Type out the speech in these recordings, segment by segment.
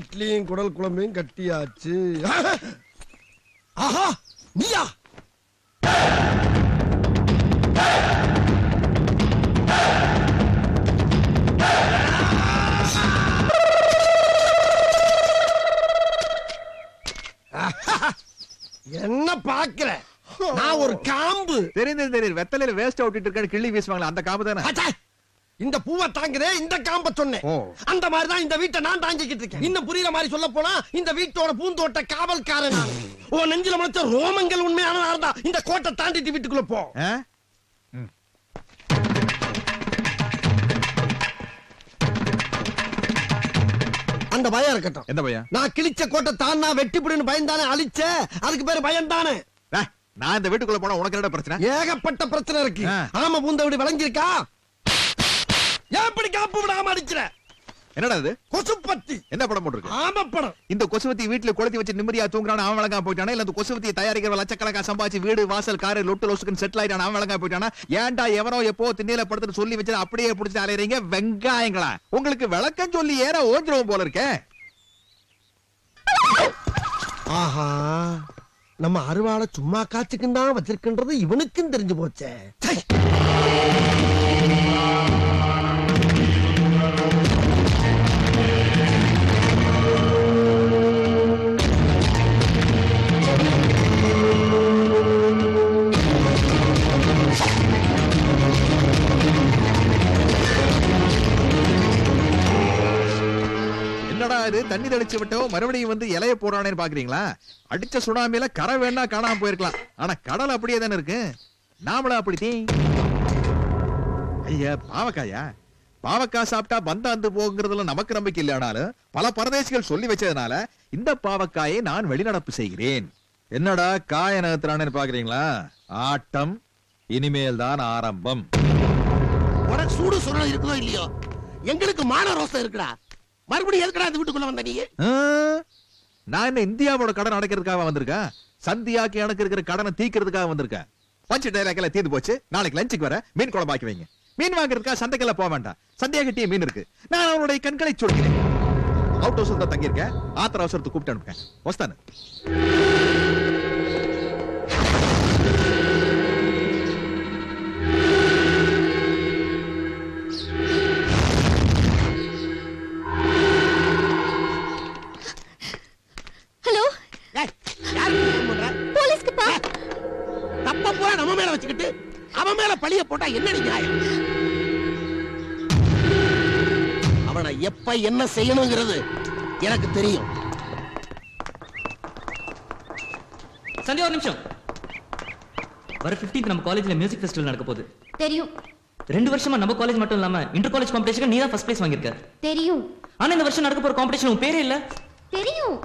இட்லியும் குடல் குழம்பையும் கட்டியாச்சு. ஆஹா நீயா? என்ன பாக்குற நான் ஒரு காம்பு. தெரியுது தெரியுது. வெத்தலையில வேஸ்ட் அவுட்டிட்டு இருக்கான்னு கிள்ளி வீசுவாங்களா அந்த காம்பு தானே! இந்த பூவை தாங்குதே இந்த காம்ப சொன்னேன். ஓ. அந்த மாதிரி தான் இந்த வீட்டை நான் தாங்கிக்கிட்டு இருக்கேன். இன்னும் புரியுற மாதிரி சொல்ல போனா இந்த வீட்டோட பூந்தோட்ட காவல்காரன் நான். உன் நெஞ்சில முளைச்ச ரோமங்கள் உண்மையான இருந்தா இந்த கோட்டை தாண்டிட்டு வீட்டுக்குள்ள போ? அந்த பயம் இருக்கட்டும். எந்த பையன் நான் கிழிச்ச கோட்டை தானா வெட்டிப்புடுன்னு பயந்தானே அழிச்ச? அதுக்கு பேரு பயம் தானே நான் இந்த வீட்டுக்குள்ள போனா உனக்கு என்ன பிரச்சனை? ஏகப்பட்ட பிரச்சனை இருக்கு. ஆமா பூந்த வீடு விளங்கியிருக்கா? ஏன் இப்படி காப்பு விடாம அடிக்கிற? என்னடா இது? கொசுப்பத்தி. என்ன படம் போட்டிருக்கு? ஆமா படம் இந்த கொசுவத்தி வீட்டுல கொளுத்தி வச்சு நிம்மதியா தூங்குறான் அவன் வழங்கா போயிட்டானா? இல்ல இந்த கொசுவத்தியை தயாரிக்கிற லட்சக்கணக்கா சம்பாதிச்சு வீடு வாசல் காரு லொட்டு லொசுக்குன்னு செட்டில் ஆயிட்டான் அவன் வழங்கா போயிட்டானா? ஏன்டா எவனோ எப்போ திண்ணையில படுத்துட்டு சொல்லி வச்சு அப்படியே புடிச்சு அலையறீங்க? வெங்காயங்களா? உங்களுக்கு விளக்கம் சொல்லி ஏற ஓஞ்சிருவோம் போல இருக்கே. ஆஹா நம்ம அருவாளை சும்மா காச்சுக்கும் தான் வச்சிருக்கின்றது இவனுக்கும் தெரிஞ்சு போச்சே. இது விட்டோ மறுபடியும் வந்து இலைய போடுறானேன்னு பாக்குறீங்களா? அடிச்ச சுனாமியில கரை வேணா காணாம போயிருக்கலாம். ஆனா கடல் அப்படியே தானே இருக்கு. நாமளும் அப்படி ஐயா பாவக்காயா? பாவக்காய் சாப்பிட்டா பந்தாந்து போகுங்கிறதுல நமக்கு நம்பிக்கை இல்லைனாலும் பல பரதேசிகள் சொல்லி வச்சதுனால இந்த பாவக்காயை நான் வெளிநடப்பு செய்கிறேன். என்னடா காய நகர்த்துறானேன்னு பாக்குறீங்களா? ஆட்டம் இனிமேல் தான் ஆரம்பம். உனக்கு சூடு சுரணம் இருக்குதோ இல்லையோ? எங்களுக்கு மான ரோசம் இருக்குடா. மறுபடியும் எதுக்கடா இந்த வீட்டுக்குள்ள வந்த நீ? நான் என்ன இந்தியாவோட கடன் அடைக்கிறதுக்காக வந்திருக்கேன் சந்தியாக்கு எனக்கு இருக்கிற கடனை தீக்கிறதுக்காக வந்திருக்கேன் பஞ்சு டைலாக்கில் தீர்ந்து போச்சு. நாளைக்கு லஞ்சுக்கு வர. மீன் குழம்பு ஆக்கி வைங்க. மீன் வாங்குறதுக்காக சந்தைக்கெல்லாம் போக வேண்டாம். சந்தியா கிட்டே மீன் இருக்கு. நான் அவனுடைய கண்களை சொல்கிறேன் அவுட் ஹவுஸ் தான் தங்கியிருக்கேன். ஆத்திர அவசரத்துக்கு கூப்பிட்டு அனுப்பேன் வஸ்தானு எப்ப என்ன செய்யணுங்கிறது எனக்கு தெரியும். சந்தியா ஒரு நிமிஷம். வர 15th நம்ம காலேஜ்ல மியூசிக் ஃபெஸ்டிவல் நடக்க போகுது. தெரியும். ரெண்டு வருஷமா நம்ம காலேஜ் மட்டும் இல்லாம இன்டர் காலேஜ் காம்படிஷனுக்கு நீ தான் ஃபர்ஸ்ட் பிளேஸ் வாங்கியிருக்க. தெரியும். ஆனா இந்த வருஷம் நடக்க போற காம்படிஷன் உன் பேரே இல்ல. தெரியும்.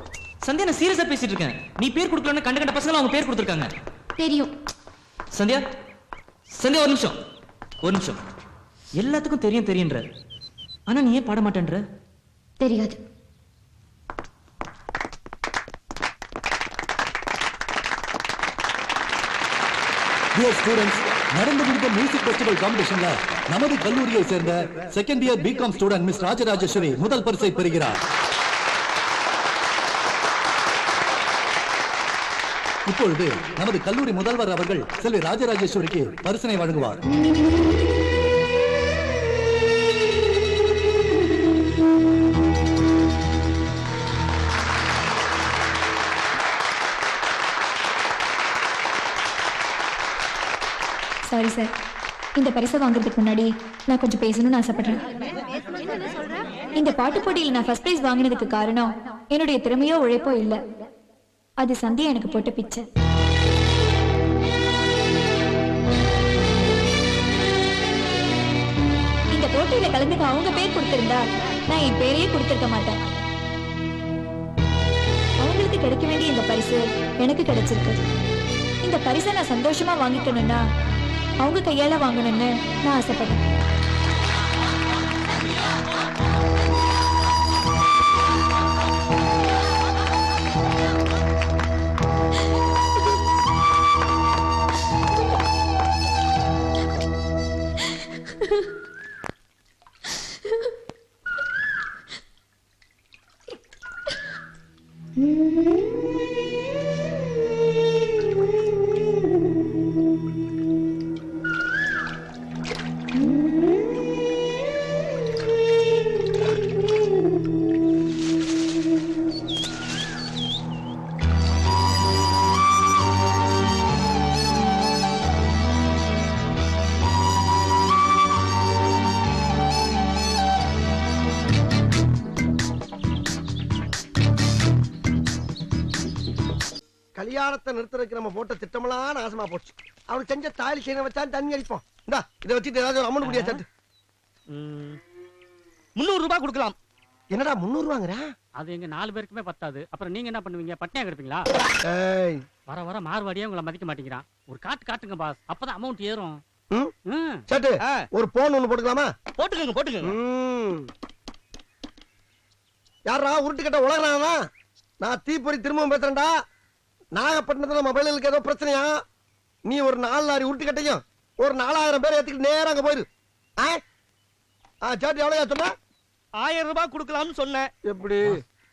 சந்தியா நான் சீரியஸா பேசிட்டு இருக்கேன். நீ பேர் கொடுக்கலன்னு கண்ட கண்ட பசங்க அவங்க பேர் கொடுத்துருக்காங்க. தெரியும். சந்தியா சந்தியா ஒரு நிமிஷம். ஒரு நிமிஷம். எல்லாத்துக்கும் தெரியும் தெரியுன்ற. ஆனா நீ ஏன் பாட மாட்டேன்ற தெரியாது. டியர் ஸ்டூடெண்ட்ஸ் நடந்து முடிந்த மியூசிக் ஃபெஸ்டிவல் காம்படிஷன்ல நமது கல்லூரியை சேர்ந்த second year BCom student miss Rajarajeswari முதல் பரிசை பெறுகிறார். இப்பொழுது நமது கல்லூரி முதல்வர் அவர்கள் செல்வி ராஜராஜேஸ்வரிக்கு பரிசினை வழங்குவார். சாரி சார் இந்த பரிசை வாங்குறதுக்கு முன்னாடி நான் கொஞ்சம் பேசணும்னு ஆசைப்படுறேன். இந்த பாட்டு போட்டியில் நான் ஃபர்ஸ்ட் பிரைஸ் வாங்கினதுக்கு காரணம் என்னுடைய திறமையோ உழைப்போ இல்லை. அது சந்தியா எனக்கு போட்ட பிச்சை. இந்த போட்டியில கலந்துக்க அவங்க பேர் கொடுத்திருந்தா நான் என் பேரையே கொடுத்திருக்க மாட்டேன். அவங்களுக்கு கிடைக்க வேண்டிய இந்த பரிசு எனக்கு கிடைச்சிருக்கு. இந்த பரிசை நான் சந்தோஷமா வாங்கிக்கணும்னா அவங்க கையால வாங்கணும்னு நான் ஆசைப்படுறேன். கல்யாணத்தை நிறுத்துறதுக்கு நம்ம போட்ட திட்டமெல்லாம் நாசமா போச்சு. அவனுக்கு செஞ்ச தாலி செய்ய வச்சா தண்ணி அடிப்போம் இந்தா இதை வச்சுட்டு ஏதாவது ஒரு குடியா சட்டு முந்நூறு ரூபாய் கொடுக்கலாம். என்னடா முந்நூறு ரூபாங்கிற அது எங்க நாலு பேருக்குமே பத்தாது. அப்புறம் நீங்க என்ன பண்ணுவீங்க? பட்னியா கிடப்பீங்களா வர வர மார்வாடியே உங்களை மதிக்க மாட்டேங்கிறான். ஒரு காட்டு காட்டுங்க பாஸ் அப்பதான் அமௌண்ட் ஏறும். சட்டு ஒரு போன் ஒண்ணு போட்டுக்கலாமா? போட்டுக்கோங்க போட்டுக்கோங்க. யாரா உருட்டு கட்ட உலகனா நான் தீப்பொறி திரும்பவும் பேசுறேன்டா. நாகப்பட்டினத்துல மொபைலுக்கு ஏதோ பிரச்சனையா? நீ ஒரு நாலு லாரி உருட்டு கட்டையும் ஒரு நாலாயிரம் பேர் ஏத்துக்கிட்டு நேரா அங்க போயிரு. ஆ? ஆ சேட்டு எவ்வளவு சொன்ன? ஆயிரம் ரூபாய் கொடுக்கலாம்னு சொன்னேன் எப்படி?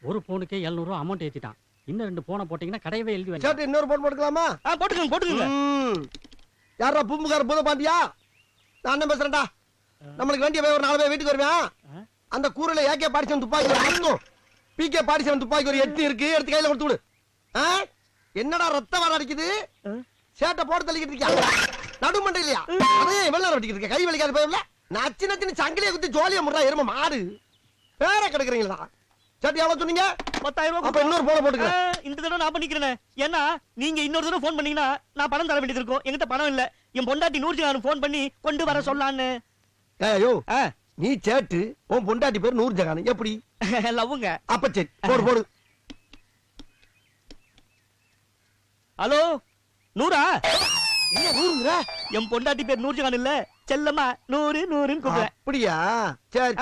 ஒரு போனுக்கே 700 ரூபாய் அமௌண்ட் ஏத்திட்டான். இன்னும் ரெண்டு போனை போட்டீங்கன்னா கடையவே எழுதி சேட்டு இன்னொரு போன் போட்டுக்கலாமா? போட்டுக்கோங்க போட்டுக்கோங்க. ம். யாரா பூம்புகார பூத பாண்டியா நான் என்ன பேசுறேன்டா. நம்மளுக்கு வேண்டிய போய் ஒரு நாலு பேர் வீட்டுக்கு வருவேன் ஆ? அந்த கூரையில ஏகே பாடிச்சவன் துப்பாக்கி ஒரு பிகே பாடிச்சவன் துப்பாக்கி ஒரு எட்டு இருக்கு. எடுத்து கையில கொடுத்து விடு. ஆ? என்னடா ரத்தம் வர அடிக்குது? சேட்டை போட்டு தள்ளிக்கிட்டு இருக்கியா? நடுமண்டை இல்லையா அதையே எவ்வளவு நேரம் வெட்டிக்கிட்டு இருக்க. கை வலிக்காது போயிடல நச்சு நச்சுன்னு சங்கிலியை குத்தி ஜோலியா முடுறா எரும மாடு. பேர கிடக்குறீங்களா? சேட்டு எவ்வளவு சொன்னீங்க? பத்தாயிரம் அப்ப இன்னொரு போன போட்டுக்கிறேன். இந்த தடவை நான் பண்ணிக்கிறேன் ஏன்னா நீங்க இன்னொரு தடவை ஃபோன் பண்ணீங்கன்னா நான் பணம் தர வேண்டியது இருக்கும். என்கிட்ட பணம் இல்ல. என் பொண்டாட்டி நூறு ஃபோன் பண்ணி கொண்டு வர சொல்லான்னு. ஏயோ நீ சேட்டு உன் பொண்டாட்டி பேர் நூறு ஜகான் எப்படி? லவ்வுங்க. அப்ப சரி போடு போடு. ஹலோ நூறா? என்ன நூறுங்கிற? என் பொண்டாட்டி பேர் நூர்ஜஹான் இல்ல. செல்லம்மா நூறு நூறுன்னு கூப்பிடுறேன். அப்படியா? சரி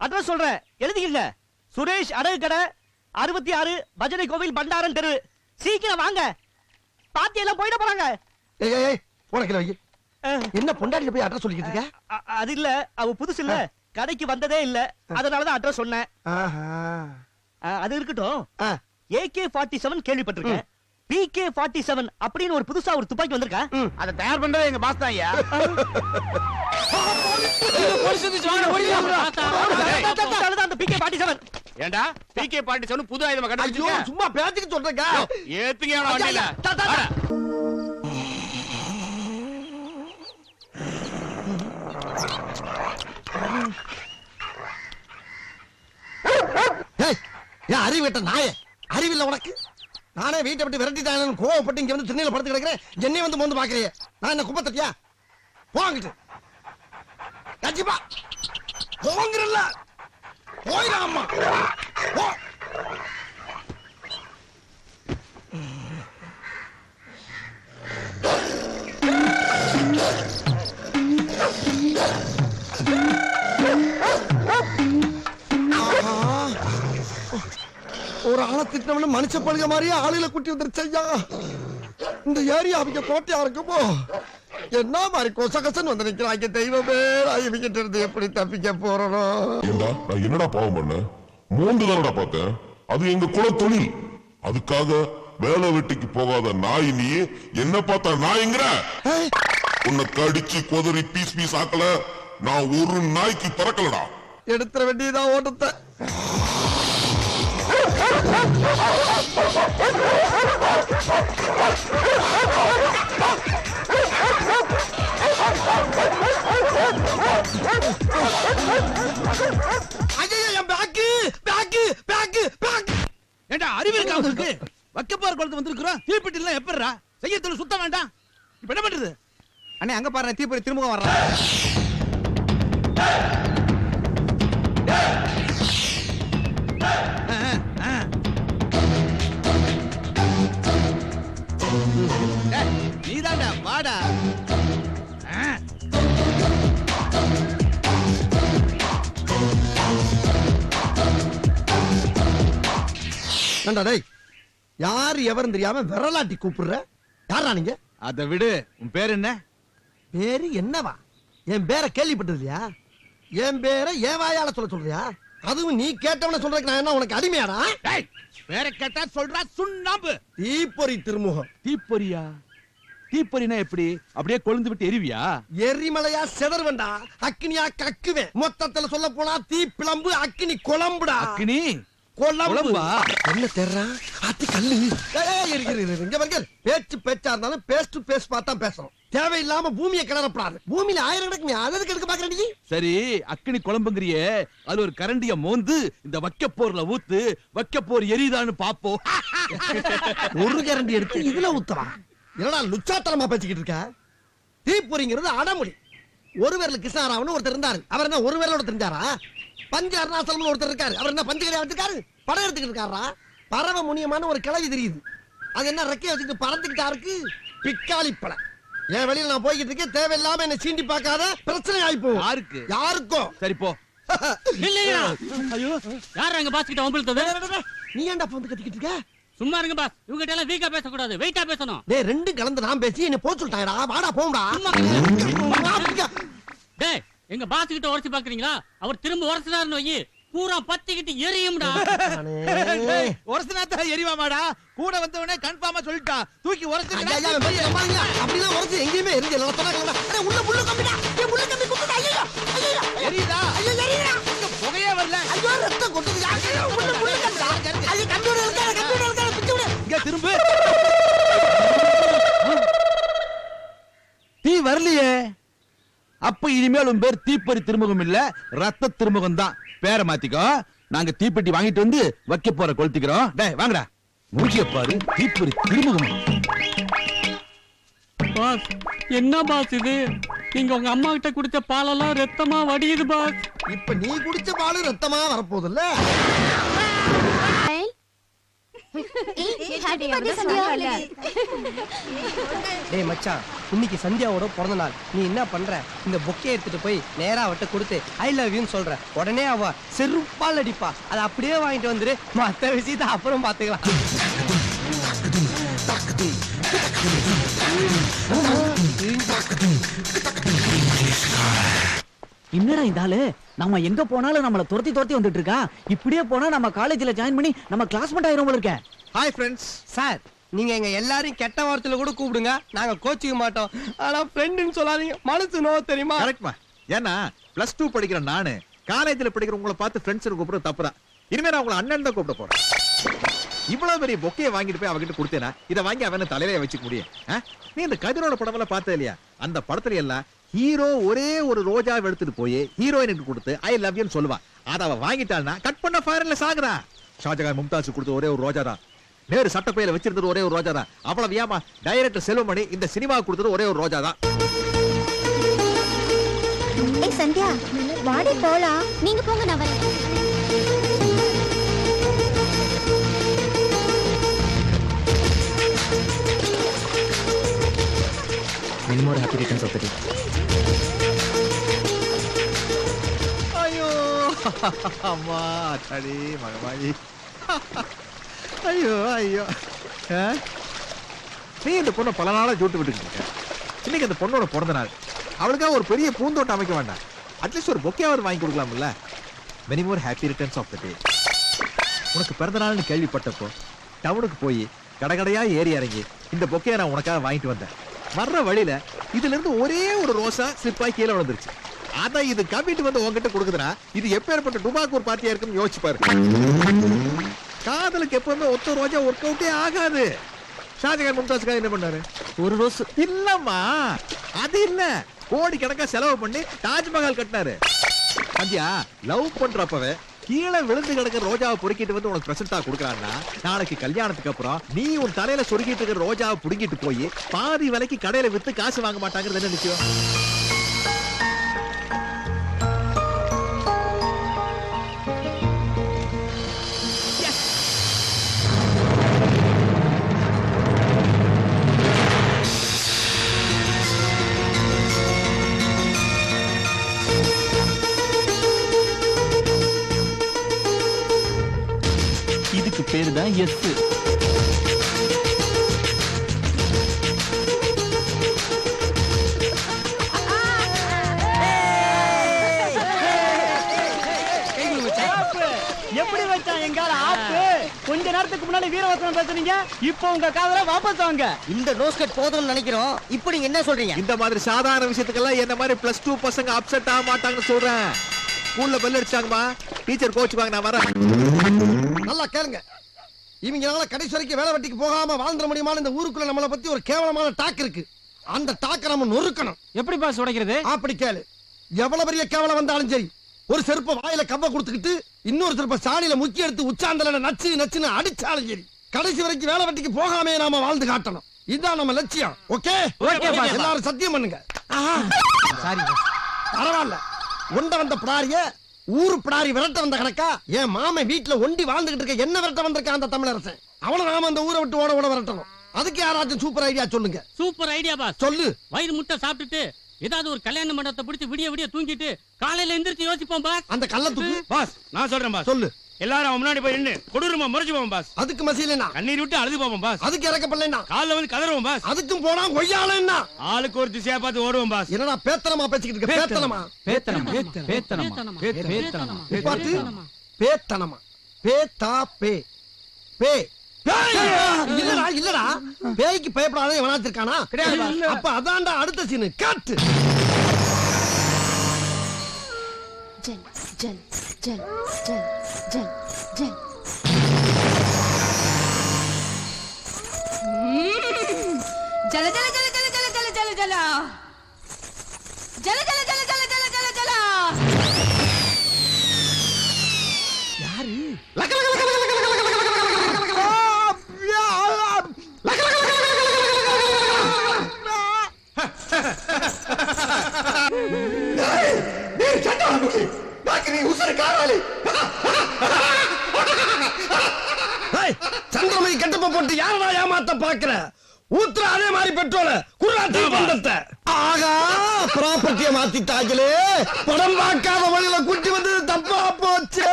அட்ரஸ் சொல்றேன். எழுதிக்கங்க. சுரேஷ் அடகு கடை அறுபத்தி ஆறு பஜனை கோவில் பண்டாரன் தெரு. சீக்கிரம் வாங்க. பாத்தி எல்லாம் போயிட போறாங்க. ஏய் உனக்கு என்ன பொண்டாட்டி போய் அட்ரஸ் சொல்லிக்கிட்டு இருக்க? அது இல்ல. அவ புதுசு இல்ல. கடைக்கு வந்ததே இல்ல. அதனாலதான் அட்ரஸ் சொன்னேன். அது இருக்கட்டும். ஏகே ஃபார்ட்டி செவன் கேள்விப்பட்டிருக்கேன். பிகே ஃபார்ட்டி செவன் அப்படின்னு ஒரு புதுசா ஒரு துப்பாக்கி வந்திருக்கா. அதை தயார் பண்றது எங்க பாஸ் தான் ஐயா அந்த பிகே ஃபார்ட்டி செவன் ஏண்டா பிகே பாட்டி சொன்னு புது ஆயுதமா ஐயோ கண்டுபிடிச்சிருக்க சும்மா பேச்சுக்கு சொல்றேங்க ஏத்துங்க வண்டியில ஏன் அறிவு விட்ட நாயே அறிவில்ல உனக்கு நானே வீட்டை விட்டு விரட்டிட்டானு கோவப்பட்டு இங்க வந்து திருநீல படுத்து கிடக்குறேன். என்னையும் வந்து மோந்து பாக்குறியே. நான் என்ன குப்பை தட்டியா? போங்கிட்டு கண்டிப்பா போங்கிறல்ல போயிடா அம்மா. போ. ஒரு ஆளை திட்டவன மனுஷ பழுக மாதிரியே ஆளுல குட்டி ஐயா இந்த ஏரியா அவங்க கோட்டையா இருக்குமோ என்ன மாதிரி கொசகசன்னு வந்து நிக்கிறாங்க தெய்வமே? இவங்கிட்ட இருந்து எப்படி தப்பிக்க போறனோ? ஏண்டா நான் என்னடா பாவம் பண்ணேன் மூன்று தானடா பார்த்தேன். அது எங்க குல தொழில். அதுக்காக வேலை வெட்டிக்கு போகாத நாய் நீ என்ன பார்த்தா நாய்ங்கிற? உன்னை கடிச்சு கொதறி பீஸ் பீஸ் ஆக்கல. நான் ஒரு நாய்க்கு பிறக்கலடா. எடுத்துற வேண்டியதான் ஓட்டத்தை. ஏண்டா அறிவு இருக்கா உங்களுக்கு? வக்கப்பார் குளத்து வந்திருக்கிறோம். தீப்பெட்டி எல்லாம் எப்படிரா செய்யத்துல சுத்தம் வேண்டாம். இப்ப என்ன பண்றது? அண்ணே அங்க பாரு தீப்பொறி திரும்ப வர்றான் ஏண்டா டேய் யார் எவரும் தெரியாம விரலாட்டி கூப்பிடுற? யாரா நீங்க? அதை விடு உன் பேர் என்ன? பேரு என்னவா? என் பேரை கேள்விப்பட்டது இல்லையா என் பேரை என் வாயால சொல்ல சொல்றியா? அதுவும் நீ கேட்டவன சொல்றதுக்கு நான் என்ன உனக்கு அடிமையாடா? டேய் வேற கேட்டா சொல்றா சுண்ணாம்பு. தீப்பொறி திருமுகம். தீப்பொறியா? தீப்பொறினா எப்படி? அப்படியே கொழுந்து விட்டு எரிவியா? எரிமலையா செதறுவண்டா அக்கினியா கக்குவேன். மொத்தத்துல சொல்ல போனா தீ பிளம்பு அக்கினி குழம்புடா அக்கினி குழம்பு? என்ன தேர்றா அத்தி கல்லு. இங்க பாருங்க. பேச்சு பேச்சா இருந்தாலும் பேஸ் டு பேஸ் பார்த்தா பேசணும். தேவையில்லாம பூமியை கிளறப்படாது. பூமியில ஆயிரம் அதை எதுக்கு எடுக்க பாக்குற நீ? சரி அக்கினி குழம்புங்கிறியே அது ஒரு கரண்டிய மோந்து இந்த வக்கப்போர்ல ஊத்து வக்கப்போர் எரியுதான்னு பாப்போம் ஒரு கரண்டி எடுத்து இதுல ஊத்துறா என்னடா லுச்சாத்தனமா பேசிக்கிட்டு இருக்க? தீப்பொறிங்கிறது அடமுடி ஒரு விரல் கிருஷ்ணாராவன் ஒருத்தர் இருந்தாரு. அவர் என்ன ஒரு விரலோட தெரிஞ்சாரா? பஞ்ச அருணாசலம்னு ஒருத்தர் இருக்காரு. அவர் என்ன பஞ்ச கடையா வச்சிருக்காரு? படம் எடுத்துக்கிட்டு இருக்காரா? பறவை முனியமான ஒரு கிளவி தெரியுது. அது என்ன ரெக்கைய வச்சுட்டு பறந்துகிட்டா இருக்கு? பிக்காளி பழம் என் வெளியில நான் போய்கிட்டு இருக்கேன். தேவையில்லாம என்ன சீண்டி பார்க்காத பிரச்சனை ஆயிப்போ யாருக்கு? யாருக்கோ? சரி போ. இல்லையா ஐயோ. யார் எங்க பாஸ் கிட்ட வம்பிழுத்தது நீ ஏன்டா வந்து கத்திக்கிட்டு இருக்க? சும்மா இருங்க பாஸ் இவங்க எல்லாம் வீக்கா பேசக்கூடாது வெயிட்டா பேசணும். டேய் ரெண்டும் கலந்து நான் பேசி என்ன போச்சு சொல்லிட்டாடா வாடா போம்டா டேய் எங்க பாஸ் கிட்ட உரசி பாக்குறீங்களா? அவர் திரும்ப உரசினாருன்னு வை பூரா பத்திக்கிட்டு எரியும்டா. ஒரசனாத்தா எரிவாமாடா. கூட வந்தவனே கன்ஃபார்மா சொல்லிட்டா. தூக்கி நம்பாதீங்க. அப்படிலாம் உரைச்சு எங்கேயுமே எரிஞ்சு உள்ள புல்லு கம்பிடா. ஏய், உள்ள கம்பி குத்துடா. எரியுதா? வரலையே. அப்ப இனிமேல் உன் பேர் தீப்பொறி திருமுகம் இல்ல ரத்த திருமுகம் தான். பேரை மாத்திக்கோ. நாங்க தீப்பெட்டி வாங்கிட்டு வந்து வைக்க போற கொளுத்திக்கிறோம். டேய் வாங்கடா. மூச்சிய பாரு தீப்பொறி திருமுகம். பாஸ் என்ன பாஸ் இது? நீங்க உங்க அம்மா கிட்ட குடிச்ச பாலெல்லாம் ரத்தமா வடியுது பாஸ். இப்ப நீ குடிச்ச பாலு ரத்தமா வரப்போகுதுல்ல? டேய் மச்சான். இன்னைக்கு சந்தியாவோட பிறந்த நாள் நீ என்ன பண்ற? இந்த பொக்கே எடுத்துட்டு போய் நேரா அவட்ட கொடுத்து ஐ லவ் யூன்னு சொல்ற. உடனே அவ செருப்பால் அடிப்பா. அதை அப்படியே வாங்கிட்டு வந்துரு. மத்த விஷயத்தை அப்புறம் பாத்துக்கலாம். என்னடா இந்த ஆளு? நம்ம எங்க போனாலும் நம்மள துரத்தி துரத்தி வந்துட்டு இருக்கான் இப்படியே போனா நம்ம காலேஜ்ல ஜாயின் பண்ணி நம்ம கிளாஸ்மேட் ஆயிரும் போல இருக்கேன் ஹாய் ஃப்ரெண்ட்ஸ் சார் நீங்க எங்க எல்லாரையும் கெட்ட வார்த்தையில கூட கூப்பிடுங்க. நாங்க கோச்சிக்க மாட்டோம். ஆனா ஃப்ரெண்டுன்னு சொல்லாதீங்க. மனசு நோ தெரியுமா? கரெக்ட்மா ஏன்னா பிளஸ் டூ படிக்கிற நானு காலேஜ்ல படிக்கிற உங்களை பார்த்து ஃப்ரெண்ட்ஸ் கூப்பிடுறது தப்புதான். இனிமே நான் உங்களை அண்ணன் தான் கூப்பிட போறேன். இவ்வளவு பெரிய பொக்கையை வாங்கிட்டு போய் அவகிட்ட கொடுத்தேனா இதை வாங்கி அவன தலையில வச்சுக்க முடியும்? நீ இந்த கதிரோட படம் எல்லாம் பார்த்தது இல்லையா? அந்த படத்துல எல்லாம் ஹீரோ ஒரே ஒரு ரோஜா எடுத்துட்டு போய் ஹீரோயினுக்கு கொடுத்து ஐ லவ் யூன்னு சொல்லுவான். அதை அவ வாங்கிட்டாள்னா கட் பண்ண ஃபாரின்ல சாகுறா. ஷாஜகான் மும்தாஸ் கொடுத்த ஒரே ஒரு ரோஜா தான் நேரு சட்டப்பையில வச்சிருந்தது ஒரே ஒரு ரோஜா தான் அவ்வளவு ஏமா டைரக்டர் செல்வமணி இந்த சினிமா கொடுத்தது ஒரே ஒரு ரோஜா தான் ஏய் சந்தியா வாடி போலாம். நீங்க போங்க நான் வரேன். Many more happy returns of the டே ஐயோ அம்மா மகமாயி. ஐயோ ஐயோ. ஆ? நீ இந்த பொண்ணை பல நாளாக ஜூட்டு விட்டுக்கிட்டு இருக்க. இன்னைக்கு அந்த பொண்ணோட பிறந்த நாள். அவளுக்காக ஒரு பெரிய பூந்தோட்டம் அமைக்க வேண்டாம். அட்லீஸ்ட் ஒரு பொக்கையாவது வாங்கி கொடுக்கலாம்ல. Many more happy returns of the day உனக்கு பிறந்த நாள்னு கேள்விப்பட்டப்போ டவுனுக்கு போய் கடைக்கடையா ஏறி இறங்கி இந்த பொக்கையை நான் உனக்காக வாங்கிட்டு வந்தேன். வர்ற வழியில இதுல இருந்து ஒரே ஒரு ரோசா ஸ்லிப்பாய் கீழே விழுந்துருச்சு. அதான் இது கம்மிட்டு வந்து உன்கிட்ட கொடுக்குதுன்னா இது எப்பேற்பட்ட டுபாக்கூர் பார்ட்டியா இருக்குன்னு யோசிச்சு பாரு. காதலுக்கு எப்பவுமே ஒத்த ரோஜா ஒர்க் அவுட்டே ஆகாது. ஷாஜகான் மும்தாஸ்க்காக என்ன பண்ணாரு? ஒரு ரோஸ் இல்லம்மா அது இல்ல. கோடி கணக்கா செலவு பண்ணி தாஜ்மஹால் கட்டினாரு. சந்தியா லவ் பண்றப்பவே கீழே விழுந்து கிடக்கிற ரோஜாவை பொறுக்கிட்டு வந்து உனக்கு பிரசன்டா கொடுக்குறான்னா நாளைக்கு கல்யாணத்துக்கு அப்புறம் நீ உன் தலையில சொருகிட்டு இருக்கிற ரோஜாவை புடுங்கிட்டு போய் பாதி விலைக்கு கடையில வித்து காசு வாங்க மாட்டாங்கிறது என்ன நிச்சயம்? எஸ் கை கொடு மச்சான் எங்கால ஆப்பு? கொஞ்ச நேரத்துக்கு முன்னாடி வீரவசனம் பேசுறீங்க இப்போ உங்க காதல வாபஸ் வாங்க. இந்த நோஸ்கட் போதும்னு நினைக்கிறோம். இப்போ நீங்க என்ன சொல்றீங்க? இந்த மாதிரி சாதாரண விஷயத்துக்கெல்லாம் என்ன மாதிரி பிளஸ் டூ பசங்க அப்செட் ஆக மாட்டாங்கன்னு சொல்றேன். ஸ்கூல்ல பெல் அடிச்சாங்கம்மா. டீச்சர் கோச்சுவாங்க நான் வரேன். நல்லா கேளுங்க. இவங்களால கடைசி வரைக்கும் வேலை வெட்டிக்கு போகாம வாழ்ந்துட முடியுமான்னு இந்த ஊருக்குள்ள நம்மளை பத்தி ஒரு கேவலமான டாக் இருக்கு. அந்த டாக்கை நம்ம நொறுக்கணும். எப்படி பாஸ் உடைக்கிறது அப்படி கேளு. எவ்வளவு பெரிய கேவலம் வந்தாலும் சரி ஒரு செருப்ப வாயில கவ்வ கொடுத்துக்கிட்டு இன்னொரு செருப்ப சாணியில முக்கி எடுத்து உச்சாந்தல நச்சு நச்சுன்னு அடிச்சாலும் சரி கடைசி வரைக்கும் வேலை வெட்டிக்கு போகாமே நாம வாழ்ந்து காட்டணும். இதுதான் நம்ம லட்சியம். ஓகே? boss. எல்லாரும் சத்தியம் பண்ணுங்க. சாரி பரவாயில்ல. உண்ட வந்த பிடாரிய ஊரு பிடாரி விரட்ட வந்த கணக்கா? என் மாமன் வீட்டுல ஒண்டி வாழ்ந்துகிட்டு இருக்க என்ன விரட்ட வந்திருக்கான் அந்த தமிழரசன்? அவனை நாம அந்த ஊரை விட்டு ஓட ஓட விரட்டணும். அதுக்கு யாராச்சும் சூப்பர் ஐடியா சொல்லுங்க. சூப்பர் ஐடியா பாஸ் சொல்லு. வயிறு முட்டை சாப்பிட்டுட்டு ஏதாவது ஒரு கல்யாண மண்டபத்தை பிடிச்சு விடிய விடிய தூங்கிட்டு காலையில எந்திரிச்சு யோசிப்போம் பாஸ் அந்த கள்ளத்துக்கு? பாஸ் நான் சொல்றேன் பாஸ் சொல்லு. எல்லாரும் முன்னாடி போய் நின்னு கொடூரமா முறைச்சு போவோம் பாஸ் அதுக்கு மசியலனா கண்ணீர் விட்டு அழுது போவோம் பாஸ் அதுக்கு இறக்கப்படலைன்னா காலைல வந்து கதறுவோம் பாஸ் அதுக்கும் போனா கொய்யாலன்னா ஆளுக்கு ஒரு திசையா பார்த்து ஓடுவோம் பாஸ் என்னடா பேத்தனமா பேசிக்கிட்டு இருக்க? பேத்தனமா. பேத்தனமா? பேத்தனமா. பேத்தனமா. பார்த்து. பேத்தனமா. பேத்தா பே. பே! இல்லடா இல்லடா. பேய்க்கு பயப்படாத எவனாச்சிருக்கானா அப்ப அதான்டா அடுத்த சீனு காட்டு. ஜல் ஜல் चलो चलो जल जल जल जल जल जल जल जल जल जल